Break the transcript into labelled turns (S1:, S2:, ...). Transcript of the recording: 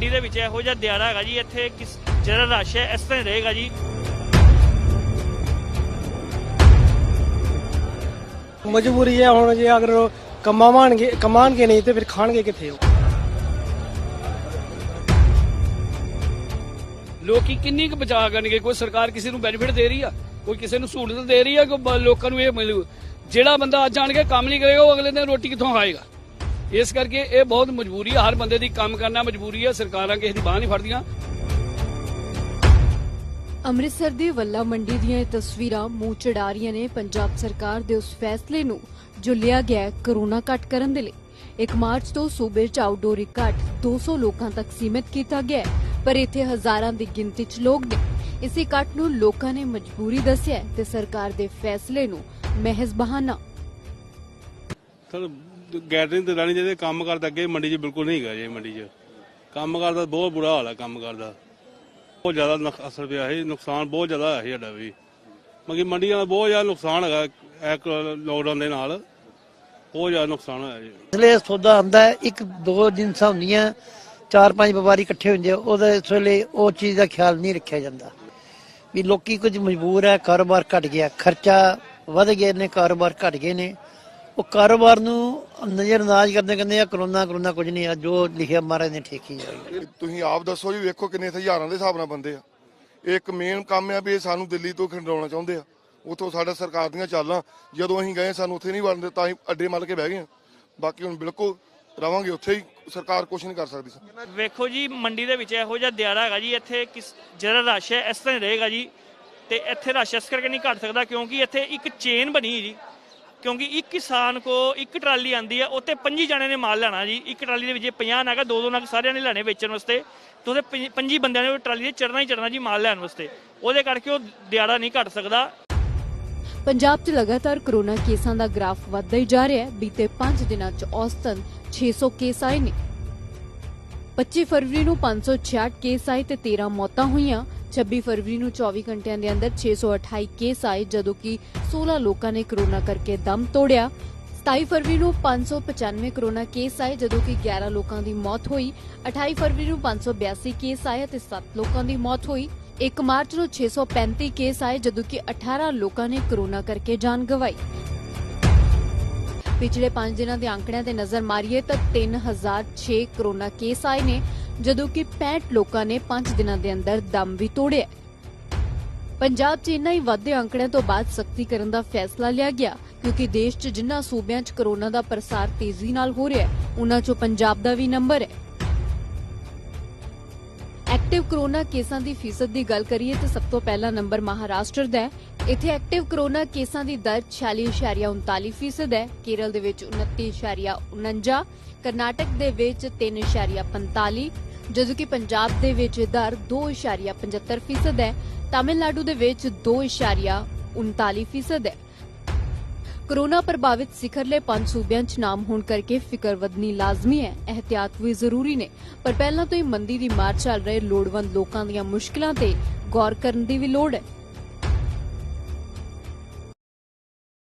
S1: ਮੰਡੀ ਦੇ ਵਿੱਚ ਇਹੋ ਜਿਹਾ ਦਿਹਾੜਾ ਹੈਗਾ ਜੀ ਇੱਥੇ ਕਿਸ ਜਿਹੜਾ ਰਸ਼ ਹੈ ਇਸ ਤਰ੍ਹਾਂ ਹੀ ਰਹੇਗਾ ਜੀ।
S2: ਮਜਬੂਰੀ ਹੈ ਹੁਣ ਜੇ ਅਗਰ ਕਮਾਵਾਂਗੇ ਕਮਾਣਗੇ ਨਹੀਂ ਤੇ ਫਿਰ ਖਾਣਗੇ ਕਿੱਥੇ ਉਹ?
S3: ਲੋਕੀ ਕਿੰਨੀ ਕੁ ਬਚਾ ਕਰਨਗੇ? ਕੋਈ ਸਰਕਾਰ ਕਿਸੇ ਨੂੰ ਬੈਨੀਫਿਟ ਦੇ ਰਹੀ ਆ? ਕੋਈ ਕਿਸੇ ਨੂੰ ਸਹੂਲਤ ਦੇ ਰਹੀ ਆ? ਕੋਈ ਲੋਕਾਂ ਨੂੰ ਇਹ ਮਿਲੂ? ਜਿਹੜਾ ਬੰਦਾ ਅੱਜ ਆਣ ਕੇ ਕੰਮ ਨਹੀਂ ਕਰੇਗਾ ਉਹ ਅਗਲੇ ਦਿਨ ਰੋਟੀ ਕਿੱਥੋਂ ਖਾਏਗਾ? ਇਸ ਕਰਕੇ ਇਹ ਬਹੁਤ ਮਜਬੂਰੀ ਆ ਹਰ ਬੰਦੇ ਦੀ ਕੰਮ ਕਰਨਾ ਮਜਬੂਰੀ ਆ ਸਰਕਾਰਾਂ ਕਿਸੇ ਦੀ ਬਾਹ ਨਹੀਂ ਫੜਦੀਆਂ।
S4: ਅੰਮ੍ਰਿਤਸਰ ਦੀ ਵੱਲਾ ਮੰਡੀ ਦੀਆਂ ਇਹ ਤਸਵੀਰਾਂ ਮੂੰਹ ਚੜਾ ਰਹੀਆਂ ਨੇ। ਪੰਜਾਬ ਸਰਕਾਰ ਦੇ ਉਸ ਫੈਸਲੇ ਨੂੰ ਜੋ ਲਿਆ ਗਿਆ ਹੈ ਕਰੋਨਾ ਘੱਟ ਕਰਨ ਦੇ ਲਈ। 1 ਮਾਰਚ ਤੋਂ ਸੂਬੇ 'ਚ ਆਊਟਡੋਰ ਇਕੱਠ 200 ਲੋਕਾਂ ਤੱਕ ਸੀਮਿਤ ਕੀਤਾ ਗਿਆ ਹੈ ਪਰ ਇੱਥੇ ਹਜ਼ਾਰਾਂ ਦੀ ਗਿਣਤੀ 'ਚ ਲੋਕ ਨੇ। ਇਸ ਇਕੱਠ ਨੂੰ ਲੋਕਾਂ ਨੇ ਮਜਬੂਰੀ ਦੱਸਿਆ ਹੈ ਤੇ ਸਰਕਾਰ ਦੇ ਫੈਸਲੇ ਨੂੰ ਮਹਿਜ਼ ਬਹਾਨਾ
S5: ਗੈਦਰਿੰਗ ਤੇ ਰਹਿਣੀ ਚਾਹੀਦੀ ਕੰਮ ਕਰਦਾ ਅੱਗੇ ਮੰਡੀ 'ਚ ਬਿਲਕੁਲ ਨਹੀਂ ਹੈਗਾ ਜੀ ਮੰਡੀ 'ਚ। ਕੰਮ ਕਰਦਾ ਬਹੁਤ ਬੁਰਾ ਹਾਲ ਹੈ ਕੰਮ ਕਰਦਾ। ਬਹੁਤ ਜ਼ਿਆਦਾ ਨੁਕ- ਅਸਰ ਪਿਆ ਹੈ ਨੁਕਸਾਨ ਬਹੁਤ ਜ਼ਿਆਦਾ ਹੋਇਆ ਸਾਡਾ ਵੀ। ਮਗੀ ਮੰਡੀਆਂ ਦਾ ਬਹੁਤ ਜ਼ਿਆਦਾ ਨੁਕਸਾਨ ਹੈਗਾ ਇੱਕ ਲੋਕਡਾਊਨ ਦੇ ਨਾਲ। ਬਹੁਤ ਜ਼ਿਆਦਾ ਨੁਕਸਾਨ ਹੋਇਆ ਜੀ।
S6: ਇਸ ਸੌਦਾ ਆਂਦਾ ਹੈ ਇੱਕ ਦੋ ਜਿੰਸਾਂ ਹੁੰਦੀਆਂ ਚਾਰ ਪੰਜ ਵਪਾਰੀ ਇਕੱਠੇ ਹੁੰਦੇ ਆ, ਉਹਦਾ ਇਸ ਵੇਲੇ ਉਹ ਚੀਜ਼ ਦਾ ਖਿਆਲ ਨਹੀਂ ਰੱਖਿਆ ਜਾਂਦਾ। ਵੀ ਲੋਕੀ ਕੁਝ ਮਜਬੂਰ ਹੈ ਕਾਰੋਬਾਰ ਘਟ ਗਿਆ ਖਰਚਾ ਵਧ ਗਏ ਨੇ ਕਾਰੋਬਾਰ ਘਟ ਗਏ ਨੇ। ਉਹ ਕਾਰੋਬਾਰ ਨੂੰ ਨਜ਼ਰਅੰਦਾਜ਼ ਕਰਦੇ ਕਹਿੰਦੇ ਆ ਕਰੋਨਾ ਕਰੋਨਾ ਕੁਝ ਨਹੀਂ ਆ ਜੋ ਲਿਖਿਆ ਮਹਾਰਾਜ ਨੇ ਠੀਕ
S7: ਇਹ ਤੁਸੀਂ ਆਪ ਦੱਸੋ ਜੀ ਵੇਖੋ ਕਿੰਨੇ ਹਜ਼ਾਰਾਂ ਦੇ ਹਿਸਾਬ ਨਾਲ ਬੰਦੇ ਆ। ਇਹ ਇੱਕ ਮੇਨ ਕੰਮ ਆ ਵੀ ਇਹ ਸਾਨੂੰ ਦਿੱਲੀ ਤੋਂ ਖੰਡਾਉਣਾ ਚਾਹੁੰਦੇ ਆ। ਉਥੋਂ ਸਾਡਾ ਸਰਕਾਰ ਦੀਆਂ ਚਾਲਾਂ ਜਦੋਂ ਅਸੀਂ ਗਏ ਸਾਨੂੰ ਉੱਥੇ ਨਹੀਂ ਵੜਨ ਦਿੱਤਾ ਅਸੀਂ ਅੱਡੇ ਮੱਲ ਕੇ ਬਹਿ ਗਏ। ਬਾਕੀ ਹੁਣ ਬਿਲਕੁਲ ਰਵਾਂਗੇ ਉੱਥੇ ਹੀ ਸਰਕਾਰ ਕੁਝ ਨਹੀਂ ਕਰ ਸਕਦੀ ਸਰ
S1: ਵੇਖੋ ਜੀ ਮੰਡੀ ਦੇ ਵਿੱਚ ਇਹੋ ਜਿਹਾ ਦਿਹਾੜਾ ਹੈਗਾ ਜੀ ਇੱਥੇ ਕਿਸ ਜਿਹੜਾ ਰਸ਼ ਹੈ ਇਸ ਤਰ੍ਹਾਂ ਹੀ ਰਹੇਗਾ ਜੀ। ਤੇ ਇੱਥੇ ਰਸ਼ ਇਸ ਕਰਕੇ ਨਹੀਂ ਘਟ ਸਕਦਾ ਕਿਉਂਕਿ ਇੱਥੇ ਇੱਕ ਚੇਨ ਬਣੀ ਜੀ। ਕਿਉਂਕਿ ਇੱਕ ਕਿਸਾਨ ਕੋ ਇੱਕ ਟਰਾਲੀ ਆਂਦੀ ਹੈ ਉੱਤੇ 25 ਜਣੇ ਨੇ ਮਾਲ ਲੈਣਾ ਜੀ। ਇੱਕ ਟਰਾਲੀ ਦੇ ਵਿੱਚ 50 ਨਗ ਦੋ ਦੋ ਨਗ ਸਾਰਿਆਂ ਨੇ ਲੈਣੇ ਵੇਚਣ ਵਾਸਤੇ। ਤੇ ਉਹਦੇ 25 ਬੰਦਿਆਂ ਨੇ ਟਰਾਲੀ ਤੇ ਚੜਨਾ ਹੀ ਚੜਨਾ ਜੀ ਮਾਲ ਲੈਣ ਵਾਸਤੇ। ਉਹਦੇ ਕਰਕੇ ਉਹ ਦਿਹਾੜਾ ਨਹੀਂ ਘਟ ਸਕਦਾ।
S4: ਪੰਜਾਬ 'ਚ ਲਗਾਤਾਰ ਕਰੋਨਾ ਕੇਸਾਂ ਦਾ ਗ੍ਰਾਫ ਵੱਧਦਾ ਹੀ ਜਾ ਰਿਹਾ ਹੈ। ਬੀਤੇ 5 ਦਿਨਾਂ 'ਚ ਔਸਤਨ 600 ਕੇਸ ਆਏ ਨੇ। 25 ਫਰਵਰੀ ਨੂੰ 566 ਕੇਸ ਆਏ ਤੇ 13 ਮੌਤਾਂ ਹੋਈਆਂ। 26 ਫਰਵਰੀ ਨੂੰ 24 ਘੰਟਿਆਂ ਦੇ ਅੰਦਰ 628 ਕੇਸ ਆਏ, ਜਦੋਂ ਕਿ 16 ਲੋਕਾਂ ਨੇ ਕਰੋਨਾ ਕਰਕੇ ਦਮ ਤੋੜਿਆ। 27 ਫਰਵਰੀ ਨੂੰ 595 ਕਰੋਨਾ ਕੇਸ ਆਏ, ਜਦੋਂ ਕਿ 11 ਲੋਕਾਂ ਦੀ ਮੌਤ ਹੋਈ। 28 ਫਰਵਰੀ ਨੂੰ 582 ਕੇਸ ਆਏ ਤੇ 7 ਲੋਕਾਂ ਦੀ ਮੌਤ ਹੋਈ। 1 ਮਾਰਚ ਨੂੰ 635 ਕੇਸ ਆਏ, ਜਦੋਂ ਕਿ 18 ਲੋਕਾਂ ਨੇ ਕਰੋਨਾ ਕਰਕੇ ਜਾਨ ਗਵਾਈ। ਪਿਛਲੇ 5 ਦਿਨਾਂ ਦੇ ਅੰਕੜਿਆਂ ਤੇ ਨਜ਼ਰ ਮਾਰੀਏ ਤਾਂ 3006 ਕਰੋਨਾ ਕੇਸ ਆਏ ਨੇ। ਜਦੋਂ ਕਿ 65 ਲੋਕਾਂ ਨੇ 5 ਦਿਨਾਂ ਦੇ ਅੰਦਰ ਦਮ ਵੀ ਤੋੜਿਆ। ਪੰਜਾਬ 'ਚ ਇੰਨਾ ਹੀ ਵਾਧੇ ਅੰਕੜਿਆਂ ਤੋਂ ਬਾਅਦ ਸਖਤੀ ਕਰਨ ਦਾ ਫੈਸਲਾ ਲਿਆ ਗਿਆ, ਕਿਉਂਕਿ ਦੇਸ਼ 'ਚ ਜਿੰਨਾ ਸੂਬਿਆਂ 'ਚ ਕਰੋਨਾ ਦਾ ਪ੍ਰਸਾਰ ਤੇਜ਼ੀ ਨਾਲ ਹੋ ਰਿਹਾ ਹੈ ਉਨ੍ਹਾਂ 'ਚੋਂ ਪੰਜਾਬ ਦਾ ਵੀ ਨੰਬਰ ਹੈ। ਐਕਟਿਵ ਕਰੋਨਾ ਕੇਸਾਂ ਦੀ ਫੀਸਦ ਦੀ ਗੱਲ ਕਰੀਏ ਤਾਂ ਸਭ ਤੋਂ ਪਹਿਲਾ ਨੰਬਰ ਮਹਾਰਾਸ਼ਟਰ ਦਾ ਹੈ। ਇੱਥੇ ਐਕਟਿਵ ਕਰੋਨਾ ਕੇਸਾਂ ਦੀ ਦਰ 46.39% ਫੀਸਦ ਹੈ। ਕੇਰਲ ਦੇ ਵਿੱਚ 29.49 ਕਰਨਾਟਕ ਦੇ ਵਿੱਚ 3.45 ਜਦੋਂ ਕਿ ਪੰਜਾਬ ਦੇ ਵਿੱਚ ਇਹ ਦਰ 2.75 ਫੀਸਦ ਹੈ, ਤਾਮਿਲਨਾਡੂ ਦੇ ਵਿੱਚ 2.39 ਫੀਸਦ ਹੈ। ਕੋਰੋਨਾ ਪ੍ਰਭਾਵਿਤ ਸਿਖਰਲੇ ਪੰਜ ਸੂਬਿਆਂ 'ਚ ਨਾਮ ਹੋਣ ਕਰਕੇ ਫਿਕਰ ਵਧਣੀ ਲਾਜ਼ਮੀ ਹੈ ਅਹਤਿਆਤ ਵੀ ਜ਼ਰੂਰੀ ਨੇ। ਪਰ ਪਹਿਲਾਂ ਤੋਂ ਹੀ ਮੰਦੀ ਦੀ ਮਾਰ ਚੱਲ ਰਹੇ ਲੋੜਵੰਦ ਲੋਕਾਂ ਦੀਆਂ ਮੁਸ਼ਕਲਾਂ ਤੇ ਗੌਰ ਕਰਨ ਦੀ ਵੀ ਲੋੜ ਹੈ।